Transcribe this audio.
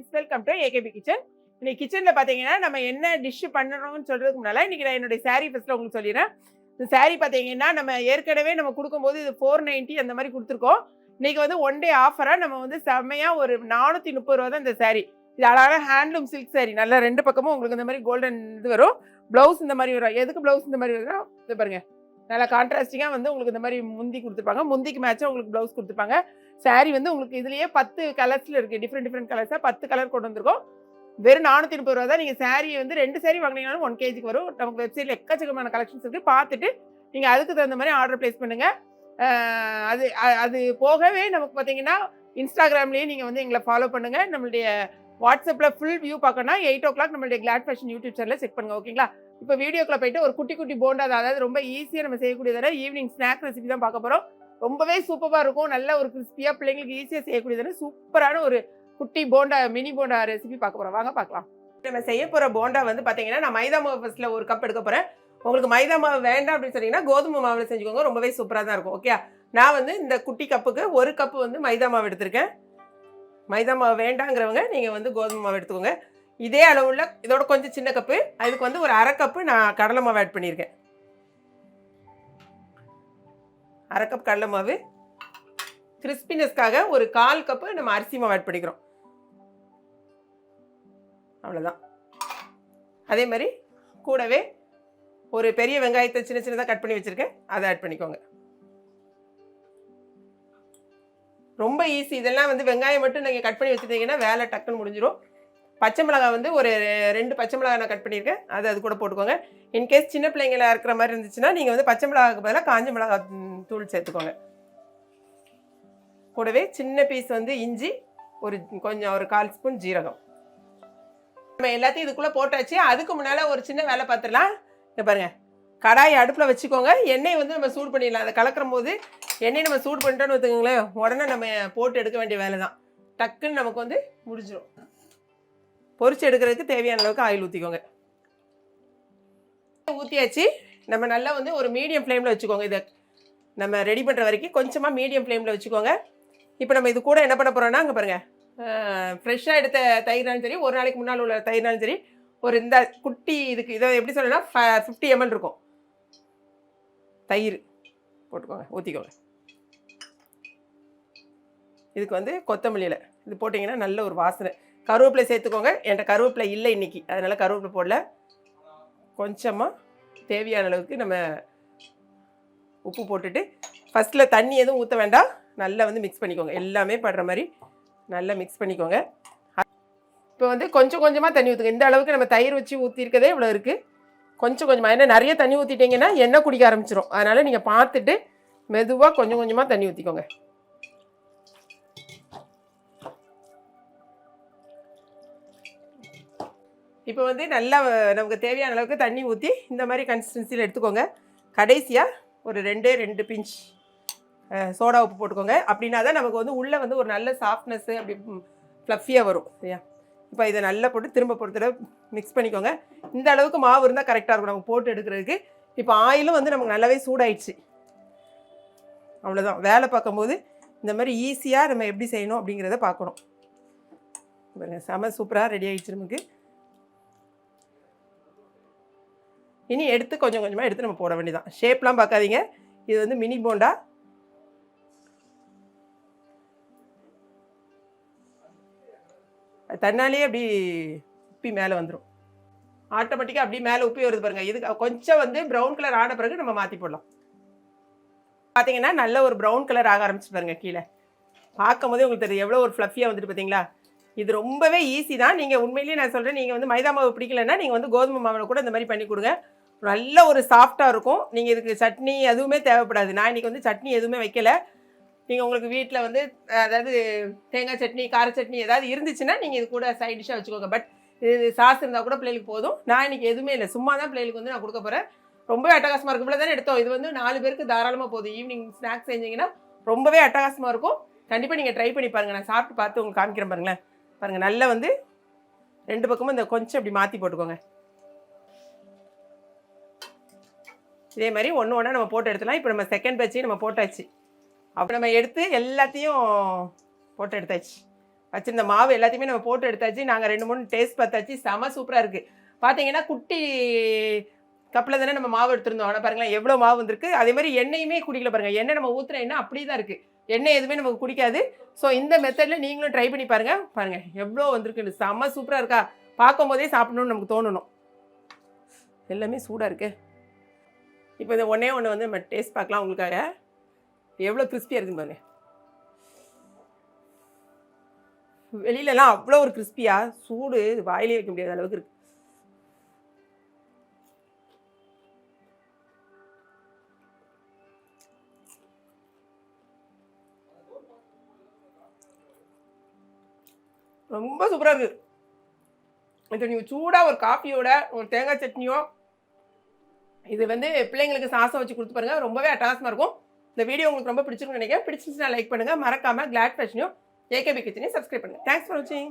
Friends welcome to AKP kitchen இன்னைக்கு கிச்சனில் பார்த்தீங்கன்னா நம்ம என்ன டிஷ்ஷு பண்ணணும்னு சொல்கிறதுக்கு முன்னால் இன்னைக்கு நான் என்னுடைய saree ஃபஸ்ட்டில் உங்களுக்கு சொல்லிடுறேன். இந்த saree பார்த்தீங்கன்னா நம்ம ஏற்கனவே நம்ம கொடுக்கும்போது இது ஃபோர் நைன்ட்டி அந்த மாதிரி கொடுத்துருக்கோம். இன்றைக்கி வந்து ஒன் டே ஆஃபராக நம்ம வந்து செம்மையாக ஒரு நானூற்றி முப்பது ரூபா தான் இந்த saree. இது அழகான ஹேண்ட்லூம் சில்க் saree. நல்லா ரெண்டு பக்கமும் உங்களுக்கு இந்த மாதிரி கோல்டன் இது வரும். ப்ளவுஸ் இந்த மாதிரி வரும். எதுக்கு ப்ளவுஸ் இந்த மாதிரி வரும்? இது பாருங்கள் நல்லா கான்ட்ராஸ்டிங்காக வந்து உங்களுக்கு இந்த மாதிரி முந்தி கொடுத்துருப்பாங்க. முந்திக்கு மேட்சாக உங்களுக்கு ப்ளவுஸ் கொடுத்துருப்பாங்க. Saree வந்து உங்களுக்கு இதுலேயே பத்து கலர்ஸில் இருக்குது டிஃப்ரெண்ட் டிஃப்ரெண்ட் கலர்ஸாக பத்து கலர் கொண்டு வந்திருக்கோம். வெறும் நானூற்றி முப்பது ரூபா தான். நீங்கள் சாரீ வந்து ரெண்டு saree வாங்கினீங்கனாலும் ஒன் கேஜிக்கு வரும். நமக்கு வெப்சைட்டில் எக்கச்சக்கமான கலெக்ஷன்ஸ் இருக்குது பார்த்துட்டு நீங்கள் அதுக்கு தகுந்த மாதிரி ஆர்டர் ப்ளேஸ் பண்ணுங்கள் அது அது போகவே நமக்கு பார்த்தீங்கன்னா இன்ஸ்டாகிராம்லேயே நீங்கள் வந்து எங்களை ஃபாலோ பண்ணுங்கள் நம்மளுடைய வாட்ஸ்அப்பில் ஃபுல் வியூ பார்க்கணும்னா எயிட் ஓ கிளாக் நம்மளுடைய கிளாட் ஃபேஷன் யூடியூப் சேனலில் செக் பண்ணுங்கள் ஓகேங்களா இப்போ வீடியோக்குள்ள போயிட்டு ஒரு குட்டி குட்டி போண்டா அதாவது ரொம்ப ஈஸியாக நம்ம செய்யக்கூடியதான ஈவினிங் ஸ்நாக் ரெசிபி தான் பார்க்க போகிறோம் ரொம்பவே சூப்பராக இருக்கும். நல்ல ஒரு கிறிஸ்பியாக பிள்ளைங்களுக்கு ஈஸியாக செய்யக்கூடியதான சூப்பரான ஒரு குட்டி போண்டா மினி போண்டா ரெசிபி பார்க்க போகிறோம் வாங்க பார்க்கலாம். நம்ம செய்ய போகிற போண்டா வந்து பார்த்தீங்கன்னா நான் மைதா மாவு ஃபஸ்ட்டில் ஒரு கப் எடுக்க போகிறேன் உங்களுக்கு மைதா மாவு வேண்டாம் அப்படின்னு சொன்னீங்கன்னா கோதுமை மாவில் செஞ்சுக்கோங்க. ரொம்பவே சூப்பராக தான் இருக்கும். ஓகே நான் வந்து இந்த குட்டி கப்புக்கு ஒரு கப்பு வந்து மைதா மாவு எடுத்திருக்கேன். மைதா மாவு வேண்டாங்கிறவங்க நீங்கள் வந்து கோதுமை மாவு எடுத்துக்கோங்க. இதே அளவுள்ள இதோட கொஞ்சம் சின்ன கப்பு. அதுக்கு வந்து ஒரு அரை கப்பு நான் கடலை மாவு ஆட் பண்ணியிருக்கேன் அரை கப் கடலை மாவு. கிறிஸ்பினஸ்க்காக ஒரு கால் கப்பு நம்ம அரிசி மாவு ஆட் பண்ணிக்கிறோம். அவ்வளோதான் அதே மாதிரி கூடவே ஒரு பெரிய வெங்காயத்தை சின்ன சின்னதாக கட் பண்ணி வச்சுருக்கேன். அதை ஆட் பண்ணிக்கோங்க. ரொம்ப ஈஸி இதெல்லாம் வந்து வெங்காயம் மட்டும் நீங்கள் கட் பண்ணி வச்சுருந்தீங்கன்னா வேலை டக்குன்னு முடிஞ்சிடும் பச்சை மிளகாய் வந்து ஒரு ரெண்டு பச்சை மிளகாய் நான் கட் பண்ணியிருக்கேன். அது அது கூட போட்டுக்கோங்க. இன்கேஸ் சின்ன பிள்ளைங்களா இருக்கிற மாதிரி இருந்துச்சுன்னா நீங்கள் வந்து பச்சை மிளகாய்க்கு பதிலாக காஞ்ச மிளகாய் தூள் சேர்த்துக்கோங்க. கூடவே சின்ன பீஸ் வந்து இஞ்சி ஒரு கொஞ்சம் ஒரு கால் ஸ்பூன் ஜீரகம். நம்ம எல்லாத்தையும் இதுக்குள்ளே போட்டாச்சு. அதுக்கு முன்னால் ஒரு சின்ன வேலை பார்த்துடலாம் இங்கே பாருங்கள் கடாயை அடுப்பில் வச்சுக்கோங்க. எண்ணெய் வந்து நம்ம சூடு பண்ணிடலாம். அதை கலக்கிற போது எண்ணெய் நம்ம சூடு பண்ணிட்டோன்னு வச்சுக்கோங்களேன் உடனே நம்ம போட்டு எடுக்க வேண்டிய வேலை தான் டக்குன்னு நமக்கு வந்து முடிஞ்சிடும் பொரிச்சு எடுக்கிறதுக்கு தேவையான அளவுக்கு ஆயில் ஊற்றிக்கோங்க ஊற்றியாச்சு நம்ம நல்லா வந்து ஒரு மீடியம் ஃப்ளேமில் வச்சுக்கோங்க இதை. நம்ம ரெடி பண்ணுற வரைக்கும் கொஞ்சமாக மீடியம் ஃப்ளேமில் வச்சுக்கோங்க. இப்போ நம்ம இது கூட என்ன பண்ண போகிறோம்னா அங்கே பாருங்கள் ஃப்ரெஷ்ஷாக எடுத்த தயிர்னாலும் சரி ஒரு நாளைக்கு முன்னால் உள்ள தயிர்னாலும் சரி ஒரு இந்த குட்டி இதுக்கு இதை எப்படி சொல்லணும்னா ஃபிஃப்டி எம்எல் இருக்கும். தயிர் போட்டுக்கோங்க ஊற்றிக்கோங்க இதுக்கு வந்து கொத்தமல்லியில். இது போட்டிங்கன்னா நல்ல ஒரு வாசனை. கருவேப்பிலை சேர்த்துக்கோங்க. என்கிட்ட கருவேப்பிலை இல்லை இன்னைக்கு. அதனால் கருவேப்பிலை போடல. கொஞ்சமாக தேவையான அளவுக்கு நம்ம உப்பு போட்டுட்டு ஃபஸ்ட்டில் தண்ணி எதுவும் ஊற்ற வேண்டாம். நல்லா வந்து மிக்ஸ் பண்ணிக்கோங்க. எல்லாமே படுற மாதிரி நல்லா மிக்ஸ் பண்ணிக்கோங்க. இப்போ வந்து கொஞ்சம் கொஞ்சமாக தண்ணி ஊற்றுங்க இந்த அளவுக்கு நம்ம தயிர் வச்சு ஊற்றிருக்கதே இவ்வளோ இருக்குது கொஞ்சம் கொஞ்சமாக ஏன்னா நிறைய தண்ணி ஊற்றிட்டீங்கன்னா எண்ணெய் குடிக்க ஆரம்பிச்சிடும் அதனால் நீங்கள் பார்த்துட்டு மெதுவாக கொஞ்சம் கொஞ்சமாக தண்ணி ஊற்றிக்கோங்க இப்போ வந்து நல்லா நமக்கு தேவையான அளவுக்கு தண்ணி ஊற்றி இந்த மாதிரி கன்சிஸ்டன்சியில் எடுத்துக்கோங்க. கடைசியாக ஒரு ரெண்டே ரெண்டு பிஞ்ச் சோடா உப்பு போட்டுக்கோங்க. அப்படின்னா தான் நமக்கு வந்து உள்ளே வந்து ஒரு நல்ல சாஃப்ட்னஸ்ஸு அப்படி ஃப்ளஃபியாக வரும். சரியா? இப்போ இதை நல்லா போட்டு திரும்ப பொறுத்தட மிக்ஸ் பண்ணிக்கோங்க. இந்த அளவுக்கு மாவு இருந்தால் கரெக்டாக இருக்கும். நமக்கு போட்டு எடுக்கிறதுக்கு. இப்போ ஆயிலும் வந்து நமக்கு நல்லாவே சூடாயிடுச்சு. அவ்வளோதான் வேலை பார்க்கும்போது இந்த மாதிரி ஈஸியாக நம்ம எப்படி செய்யணும் அப்படிங்கிறத பார்க்கணும். பாருங்கள் செம சூப்பராக ரெடி ஆகிடுச்சு நமக்கு. இனி எடுத்து கொஞ்சம் கொஞ்சமாக எடுத்து நம்ம போட வேண்டியதான் ஷேப்லாம் பார்க்காதீங்க. இது வந்து மினி போண்டா தன்னாலேயே தன்னாலே அப்படி உப்பி மேலே வந்துடும் ஆட்டோமேட்டிக்காக அப்படியே மேலே உப்பி வருது பாருங்கள் இது கொஞ்சம் வந்து ப்ரௌன் கலர் ஆன பிறகு நம்ம மாற்றி போடலாம். பார்த்தீங்கன்னா நல்ல ஒரு ப்ரௌன் கலர் ஆக ஆரம்பிச்சு பாருங்க கீழே. பார்க்கும் போதே உங்களுக்கு தெரியும். எவ்வளோ ஒரு ஃப்ளஃபியாக வந்துட்டு பார்த்தீங்களா இது ரொம்பவே ஈஸி தான். நீங்கள் உண்மையிலேயே நான் சொல்கிறேன் நீங்கள் வந்து மைதா மாவு பிடிக்கலன்னா நீங்கள் வந்து கோதுமை மாவில் கூட இந்த மாதிரி பண்ணி கொடுங்க. நல்ல ஒரு சாஃப்டாக இருக்கும். நீங்கள் இதுக்கு சட்னி எதுவுமே தேவைப்படாது. நான் இன்றைக்கி வந்து சட்னி எதுவுமே வைக்கல. நீங்கள் உங்களுக்கு வீட்டில் வந்து அதாவது தேங்காய் சட்னி கார சட்னி ஏதாவது இருந்துச்சுன்னா நீங்கள் இது கூட சைட் டிஷ்ஷாக வச்சுக்கோங்க. பட் இது சாஸ் இருந்தால் கூட பிள்ளைகளுக்கு போதும். நான் இன்றைக்கி எதுவுமே இல்லை. சும்மா தான் பிள்ளைகளுக்கு வந்து நான் கொடுக்க போகிறேன் ரொம்பவே அட்டகாசமாக இருக்கும். இவ்வளோ தானே எடுத்தோம். இது வந்து நாலு பேருக்கு தாராளமாக போதும். ஈவினிங் ஸ்நாக்ஸ் செஞ்சீங்கன்னா ரொம்பவே அட்டகாசமாக இருக்கும். கண்டிப்பாக நீங்கள் ட்ரை பண்ணி பாருங்கள் நான் சாப்பிட்டு பார்த்து உங்களுக்கு காமிக்கிறேன் பாருங்களேன். பாருங்கள் நல்லா வந்து ரெண்டு பக்கமும் இந்த கொஞ்சம் இப்படி மாற்றி போட்டுக்கோங்க. இதே மாதிரி ஒன்று ஒன்றா நம்ம போட்டு எடுத்துலாம் இப்போ நம்ம செகண்ட் பேட்சையும் நம்ம போட்டாச்சு. அப்போ நம்ம எடுத்து எல்லாத்தையும் போட்டு எடுத்தாச்சு. வச்சுருந்த மாவு எல்லாத்தையுமே நம்ம போட்டு எடுத்தாச்சு. நாங்கள் ரெண்டு மூணு டேஸ்ட் பார்த்தாச்சு. செம சூப்பராக இருக்குது பார்த்தீங்கன்னா குட்டி கப்பில் தானே நம்ம மாவு எடுத்திருந்தோம். ஆனால் பாருங்களேன் எவ்வளோ மாவு வந்திருக்கு. அதே மாதிரி எண்ணெயுமே குடிக்கல பாருங்கள் எண்ணெய் நம்ம ஊற்றுற எண்ணெய் அப்படி தான் இருக்குது எண்ணெய் எதுவுமே நமக்கு குடிக்காது. ஸோ இந்த மெத்தடில் நீங்களும் ட்ரை பண்ணி பாருங்கள் பாருங்கள் எவ்வளோ வந்திருக்குன்னு செம்ம சூப்பராக இருக்கா? பார்க்கும்போதே சாப்பிடணும்னு நமக்கு தோணணும். எல்லாமே சூடாக இருக்குது இப்போ இந்த ஒன்றே ஒன்று வந்து நம்ம டேஸ்ட் பார்க்கலாம் உங்களுக்காக. எவ்வளோ கிறிஸ்பியாக இருக்குன்னு பாருங்க. வெளியிலலாம் அவ்வளோ ஒரு கிறிஸ்பியாக சூடு வாயிலே வைக்க முடியாத அளவுக்கு இருக்கு. ரொம்ப சூப்பராக இருக்குது இது நீங்கள் சூடாக ஒரு காஃபியோட ஒரு தேங்காய் சட்னியோ இது வந்து பிள்ளைங்களுக்கு சாசம் வச்சு கொடுத்து பாருங்க. ரொம்பவே அட்டகாசமாக இருக்கும். இந்த வீடியோ உங்களுக்கு ரொம்ப பிடிச்சிருக்குன்னு நினைக்கிறேன். பிடிச்சிருந்துச்சுன்னா லைக் பண்ணுங்கள் மறக்காமல் கிளாட் ஃபேஷனையும் ஏகேபி கிச்சனையும் சப்ஸ்கிரைப் பண்ணுங்கள் தேங்க்ஸ் ஃபார் வாட்சிங்